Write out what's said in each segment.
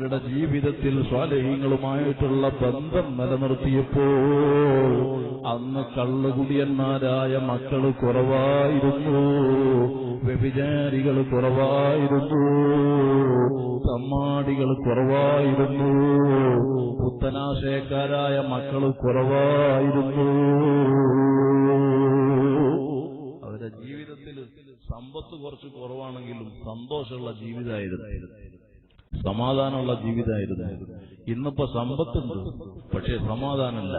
അവരുടെ ജീവിതത്തിൽ സ്വാലഹ്യങ്ങളുമായിട്ടുള്ള ബന്ധം നിലനിർത്തിയപ്പോൾ അന്ന് കള്ളുകുടിയന്മാരായ മക്കൾ കുറവായിരുന്നു. വ്യഭിചാരികൾ കുറവായിരുന്നു. തമ്മാടികൾ കുറവായിരുന്നു. പുത്തനാശയക്കാരായ മക്കൾ കുറവായിരുന്നു. അവരുടെ ജീവിതത്തിൽ സമ്പത്ത് കുറച്ച് കുറവാണെങ്കിലും സന്തോഷമുള്ള ജീവിതമായിരുന്നു. സമാധാനമുള്ള ജീവിതമായിരുന്നു. ഇന്നിപ്പോ സമ്പത്തുണ്ട്. പക്ഷേ സമാധാനമില്ല.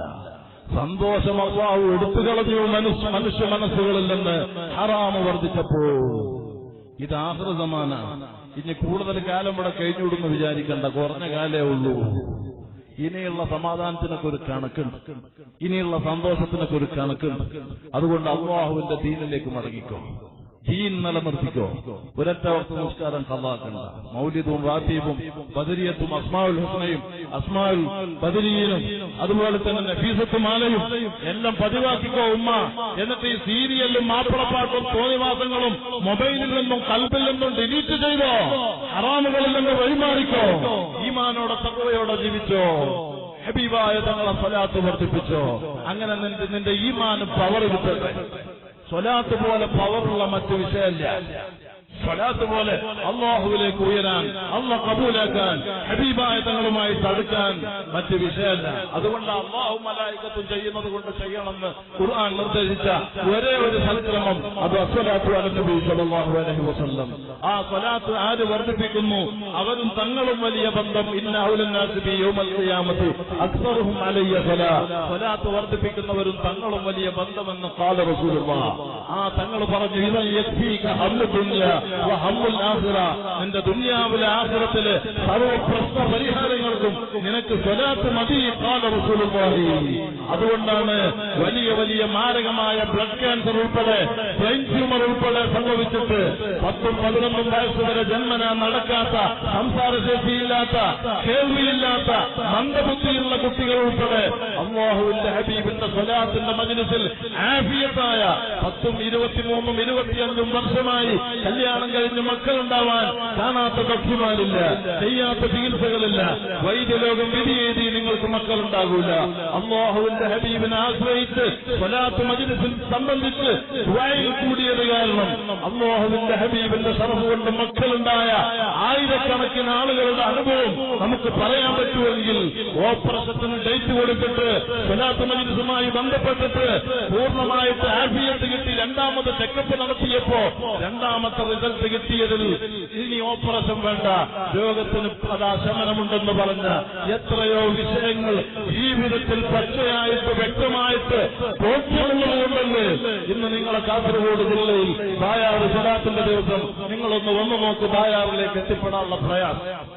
സന്തോഷം അള്ളാഹു എടുത്തു കളഞ്ഞു. മനുഷ്യ മനുഷ്യ മനസ്സുകളിൽ നിന്ന് ഹറാമ് വർദ്ധിച്ചപ്പോൾ. ഇത് ആഹൃതമാണ് ഇനി കൂടുതൽ കാലം ഇവിടെ കഴിഞ്ഞുവിടുന്ന് വിചാരിക്കണ്ട. കുറഞ്ഞ കാലേ ഉള്ളൂ. ഇനിയുള്ള സമാധാനത്തിനൊക്കെ ഒരു കണക്കുണ്ട് ഇനിയുള്ള സന്തോഷത്തിനൊക്കെ ഒരു കണക്കുണ്ട് അതുകൊണ്ട് അള്ളാഹുവിന്റെ ദീനിലേക്ക് മടങ്ങിക്കോ. ദീൻ നിലനിർത്തിക്കോ ഒരൊറ്റ വക്ത നമസ്കാരം കള്ളാക്കണ്ട മൗലിദും റാത്തീബും ബദരിയത്തും അസ്മാവുൽ ഹുസ്നയും അസ്മാഉൽ ബദരീനും അതുപോലെ തന്നെ നഫീസത്തും ആലയും എല്ലാം പതിവാക്കിക്കോ ഉമ്മ. എന്നിട്ട് ഈ സീരിയലും മാപ്പിളപ്പാട്ടും തോന്നിവാസങ്ങളും മൊബൈലിൽ നിന്നും കൽബിൽ നിന്നും ഡിലീറ്റ് ചെയ്തോ? ഹറാമുകളിൽ നിന്ന് വഴിമാറിക്കോ? ഈമാനോടെ തക്കവയോടെ ജീവിച്ചോ? ഹബീബായ തങ്ങളെ ഫലാത്ത് വർദ്ധിപ്പിച്ചോ? അങ്ങനെ നിന്റെ നിന്റെ ഈമാനും പവർ കിട്ടട്ടെ സ്വലാത്ത് പോലെ പവറുള്ള മറ്റു വിഷയമല്ല സ്വലാത്ത് പോലെ അള്ളാഹുവിലേക്ക് ഉയരാൻ അള്ള കബൂലാക്കാൻ ഹബീബായ തങ്ങളുമായി തടുക്കാൻ മറ്റ് വിഷയമല്ല. അതുകൊണ്ട് അള്ളാഹു മലായിക്കത്തും ചെയ്യുന്നത് കൊണ്ട് ചെയ്യണമെന്ന് ഖുർആൻ നിർദ്ദേശിച്ച ഒരേ ഒരു സൽക്രമം അത് അസ്വലാത്തു അലനബി സല്ലല്ലാഹു അലൈഹി വസല്ലം. ആ സ്വലാത്ത് ആര് വർദ്ധിപ്പിക്കുന്നു? അവരും തങ്ങളും വലിയ ബന്ധം ഇന്ന ഔലന്നാസി ബി യൗമൽ ഖിയാമത്തി അക്സറുഹും അലയ്യ സ്വല സ്വലാത്ത് വർദ്ധിപ്പിക്കുന്നവരും തങ്ങളും വലിയ ബന്ധമെന്ന് കാല റസൂലുള്ളാഹ് ആ തങ്ങൾ പറഞ്ഞു ഇതൻ യക്ഫീക അന്ന് ദുനിയ നിന്റെ ദുന്യാവിലെ ആഖിറത്തിലെ സർവ പ്രശ്ന പരിഹാരങ്ങൾക്കും നിനക്ക് സ്വലാത്ത് മതി ഖാല റസൂലുള്ളാഹി. അതുകൊണ്ടാണ് വലിയ വലിയ മാരകമായ ബ്ലഡ് ക്യാൻസർ ഉൾപ്പെടെ ബ്രെയിൻ ട്യൂമർ ഉൾപ്പെടെ സംഭവിച്ചിട്ട് പത്തും പതിനൊന്നും വയസ്സ് വരെ ജന്മന നടക്കാത്ത സംസാരശേഷിയില്ലാത്ത കേൾവിയില്ലാത്ത മന്ദബുദ്ധിയുള്ള കുട്ടികൾ ഉൾപ്പെടെ അള്ളാഹുവിന്റെ ഹബീബിന്റെ സ്വലാത്തിന്റെ മജിലിസിൽ ആഫിയത്തായ പത്തും ഇരുപത്തിമൂന്നും ഇരുപത്തിയഞ്ചും വർഷമായി കല്യാണം കഴിഞ്ഞ് മക്കളുണ്ടാവാൻ കാണാത്ത ഡോക്ടർമാരില്ല ചെയ്യാത്ത ചികിത്സകളില്ല. വൈദ്യലോകം വിധി എഴുതി നിങ്ങൾക്ക് മക്കളുണ്ടാകൂല. അള്ളാഹുവിന്റെ ഹബീബിനെ ആശ്രയിച്ച് സ്വലാത്ത് മജിലിസിൽ സംബന്ധിച്ച് ദുആയിൽ കൂടിയത് കാരണം അള്ളാഹുവിന്റെ ഹബീബിന്റെ സർഹുകൊണ്ട് കൊണ്ട് മക്കളുണ്ടായ ആയിരക്കണക്കിന് ആളുകളുടെ അനുഭവം നമുക്ക് പറയാൻ പറ്റുമെങ്കിൽ ഓപ്പറേഷത്തിന് ഡേറ്റ് കൊടുത്തിട്ട് സ്വലാത്ത് ബന്ധപ്പെട്ടിട്ട് പൂർണമായിട്ട് ആഫിയത്ത് കിട്ടി. രണ്ടാമത് ചെക്കപ്പ് നടത്തിയപ്പോ രണ്ടാമത്തെ റിസൾട്ട് കിട്ടിയതിൽ ഇനി ഓപ്പറേഷൻ വേണ്ട. രോഗത്തിന് അതാ ശമനമുണ്ടെന്ന് പറഞ്ഞ എത്രയോ വിഷയങ്ങൾ ജീവിതത്തിൽ പച്ചയായിട്ട് വ്യക്തമായിട്ട് ബോധ്യമുള്ളതുകൊണ്ടല്ലേ ഇന്ന് നിങ്ങളെ കാസർഗോഡ് ജില്ലയിൽ ബായാറ് സ്വലാത്തിന്റെ ദിവസം നിങ്ങളൊന്ന് വന്നു നോക്ക് ബായാറിലേക്ക് എത്തിപ്പെടാനുള്ള പ്രയാസം.